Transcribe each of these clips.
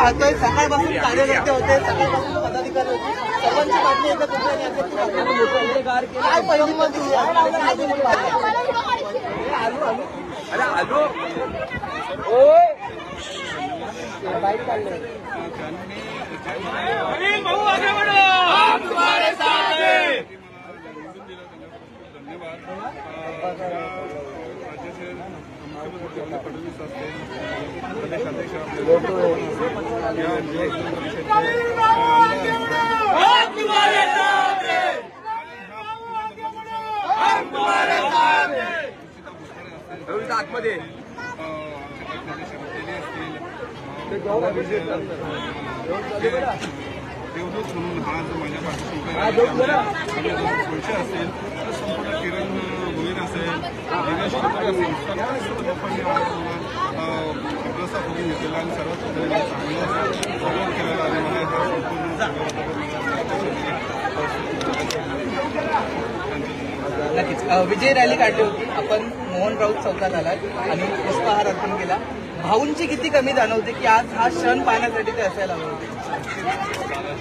पाहतोय. सकाळपासून कार्यकर्ते होते सकाळपासून पदाधिकारी होते. सर्वांची बातमी मोठं होते. काय पहिली? अरे आलो. ओय! बाईक काढलं. अनिल आतमध्ये देवदूत म्हणून हा जो माझ्या पाठीशी उभा आहे, खुर्ची असेल तर संपूर्ण किरण भोईर असेल दिनेश कुमार असेल सर्व लोकांनी आज मला अ, आपलासा बघून घेतलेला आणि सर्वात प्रथम चांगलं सपोर्ट केलेला आणि मला संपूर्ण नक्कीच. विजय रॅली काढली होती. आपण मोहन राऊत चौकात आलात आणि पुष्पहार अर्पण केला. भाऊंची किती कमी जाणवते की आज हा क्षण पाहण्यासाठी ते असायला हवे? होते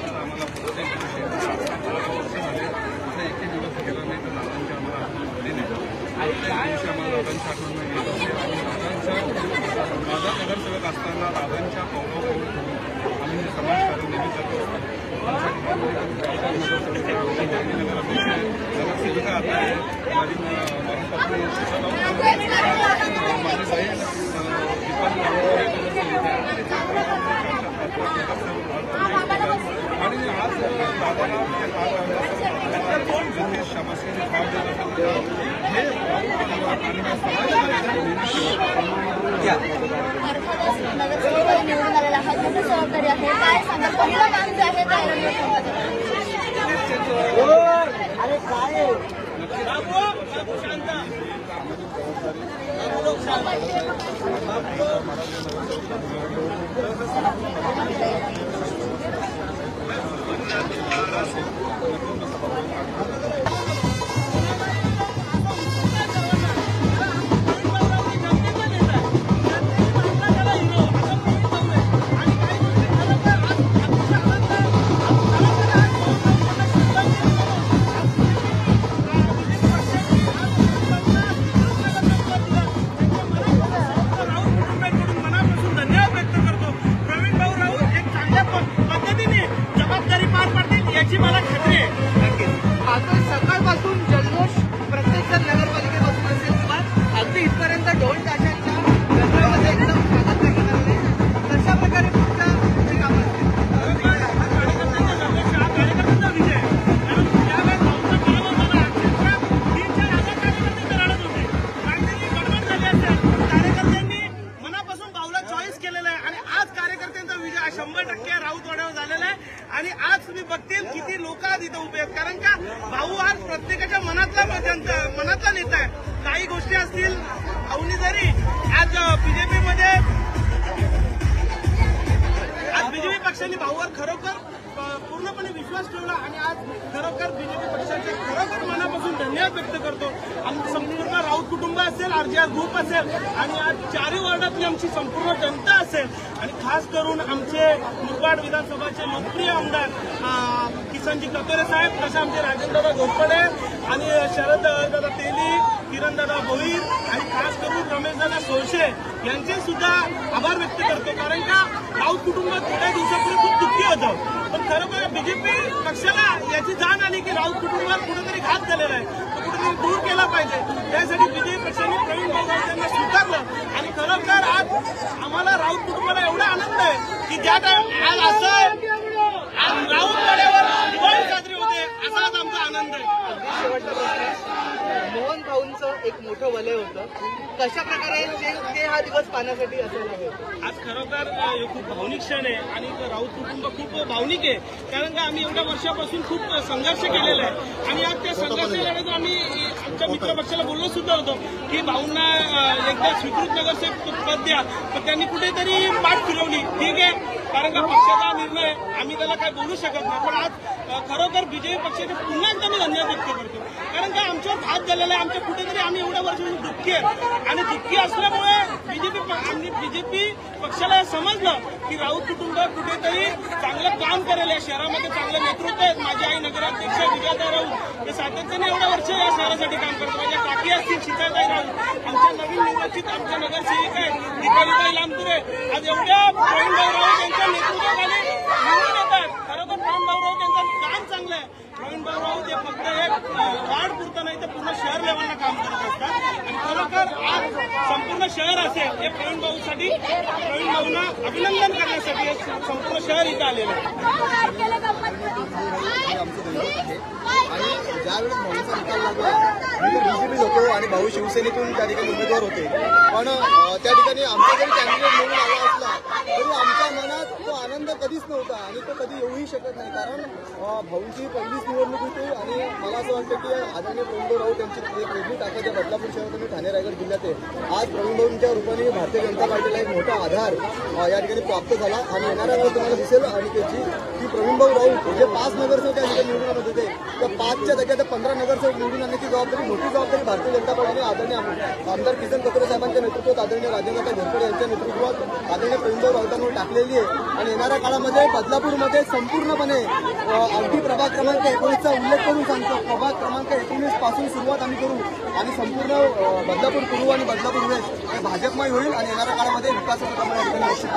आम्हाला प्रत्येक एकही दिवस गेला नाही तर दादांची आम्हाला आठवण झाली नाही प्रत्येक दिवशी आम्हाला दादांची आठवण नाही येत असते आणि दादांच्या माझा नगरसेवक असताना दादांच्या कौरव आम्ही हे नेहमी नगरसेविका आता आहे माझी माझी पत्नी माझी बहीण आणि आज दादाला जे शाबासकीचे भाव देत निवडून आलेला हा मोठी जबाबदारी आहे काय सांगा पहिलं काम जे आहे ते आरोग्य संवर्धन. अरे काय मनापासून हा शंभर टक्के राऊतवाड्यावर झालेला आहे. आणि आज तुम्ही बघतील किती लोक आज इथं उभे आहेत. कारण का भाऊ आज प्रत्येकाच्या मनातला मनातला नेता आहे. काही गोष्टी असतील अवनी जरी आज बीजेपी मध्ये आज बीजेपी पक्षाने भाऊवर खरोखर पूर्णपणे विश्वास ठेवला आणि आज खरोखर बीजेपी पक्षाचे खरोखर मनापासून धन्यवाद व्यक्त करतो. आणि संपूर्ण राऊत असेल आरजीआर ग्रुप असेल आणि आज चारही वॉर्डातली आमची संपूर्ण जनता असेल आणि खास करून आमचे मुरबाड विधानसभाचे लोकप्रिय आमदार किसनजी कतोरे साहेब तसे आमचे राजेंद्रदा घोरपडे आणि शरद दादा तेली किरणदादा भोईर आणि खास करून रमेशदादा सोळशे यांचे सुद्धा आभार व्यक्त करतो कारण का राऊत कुटुंब थोड्या दिवसापूर्वी खूप दुःखी होतं. पण खरं बीजेपी पक्षाला याची जाण आली की राऊत कुटुंबात कुठेतरी घात झालेला आहे. तो दूर केला पाहिजे. त्यासाठी विजयी पक्षाने प्रवीण भाऊ यांना स्वीकारलं. आणि खरोखर आज आम्हाला राऊत कुटुंबाला एवढा आनंद आहे की ज्या टाइम आज असं आज राऊत वाड्यावर होते असा आज आमचा आनंद आहे. मोहन भाऊंचं एक मोठं वलय होतं. कशा प्रकारे ते हा दिवस पाहण्यासाठी असायला आज खरोखर खूप भावनिक क्षण आहे आणि राऊत कुटुंब खूप भावनिक आहे. कारण का आम्ही एवढ्या वर्षापासून खूप संघर्ष केलेला आहे. आणि आज त्या संघर्ष लढ्यात आम्ही आमच्या मित्र पक्षाला बोललो सुद्धा होतो की भाऊंना एकदा स्वीकृत नगरसेवक पद द्या. पण त्यांनी कुठेतरी पाठ फिरवली. ठीक आहे? कारण का पक्षाचा निर्णय आम्ही त्याला काय बोलू शकत नाही. पण आज खरोखर बीजेपी पक्षाने पुन्हा एकदा मी धन्यवाद व्यक्त करतो. कारण का आमच्यावर हात झालेला आहे आमच्या कुठेतरी आम्ही एवढ्या वर्षापासून दुःखी आहे. आणि दुःखी असल्यामुळे बीजेपी आणि बीजेपी पक्षाला हे समजलं की राऊत कुटुंब कुठेतरी चांगलं काम करेल या शहरामध्ये चांगलं नेतृत्व आहे. माझी आई नगर राऊत सातत्याने एवढ्या वर्ष या शहरासाठी काम करतो. माझ्या काकी असतील शिकायला राऊत आमच्या नवीन निवडणुकीत आमच्या नगरसेविका आहेत. निकालीबाई लांबुरे आज एवढ्या प्रवीणभाऊ राऊत यांच्या नेतृत्वाखाली निवडून येतात. खरोखर प्रवीणभाऊ राऊत यांचं काम चांगलं आहे. प्रवीणभाऊ राऊत हे फक्त एक वार्ड पुरतं नाही तर पूर्ण शहर लेवलला काम करत असतात. आणि खरोखर आज संपूर्ण शहर असेल हे प्रवीणभाऊसाठी भाऊसाठी अभिनंदन करण्यासाठी संपूर्ण शहर इथं आलेलं आहे. हे आमचं दैवत आहे आणि ज्यावेळेस भाऊचा निकाल लागला मी तर बीजेपी होतो आणि भाऊ शिवसेनेतून त्या ठिकाणी उमेदवार होते. पण त्या ठिकाणी आमचा जरी कॅन्डिडेट म्हणून आला असला तरी आमच्या मनात तो आनंद कधीच नव्हता आणि तो कधी येऊही शकत नाही. कारण अं, भाऊंची पहिलीच निवडणूक होती आणि मला असं वाटतं की आदरणीय प्रवीण राऊत यांची एक वेगळी ताकद आहे बदलापूर शहरात आणि ठाणे रायगड जिल्ह्यात आहे आज प्रवीणभाऊंच्या रूपाने भारतीय जनता पार्टीला एक मोठा आधार या ठिकाणी प्राप्त झाला आणि येणाऱ्या वेळेस तुम्हाला दिसेल आणि त्याची की प्रवीणभाऊ राऊत जे पाच नगरसेवक या ठिकाणी निवडून आणत होते त्या पाचच्या जागेत पंधरा नगरसेवक निवडून आणण्याची जबाबदारी मोठी जबाबदारी भारतीय जनता पक्षाने आदरणीय आमदार किसन कत्रे साहेबांच्या नेतृत्वात आदरणीय राजेंद्र घोरपडे यांच्या नेतृत्वात आदरणीय प्रवीणभाऊ राऊतांवर टाकलेली आहे. आणि येणाऱ्या काळामध्ये बदलापूरमध्ये संपूर्णपणे अगदी प्रभाग क्रमांक एकोणीसचा उल्लेख करून सांगतो. प्रभाग क्रमांक एकोणीसपासून सुरुवात आम्ही करू. आणि संपूर्ण बदलापूर पूर्व आणि बदलापूर वेस्ट हे भाजपमय होईल आणि येणाऱ्या काळामध्ये विकासाचं प्रमाण निश्चित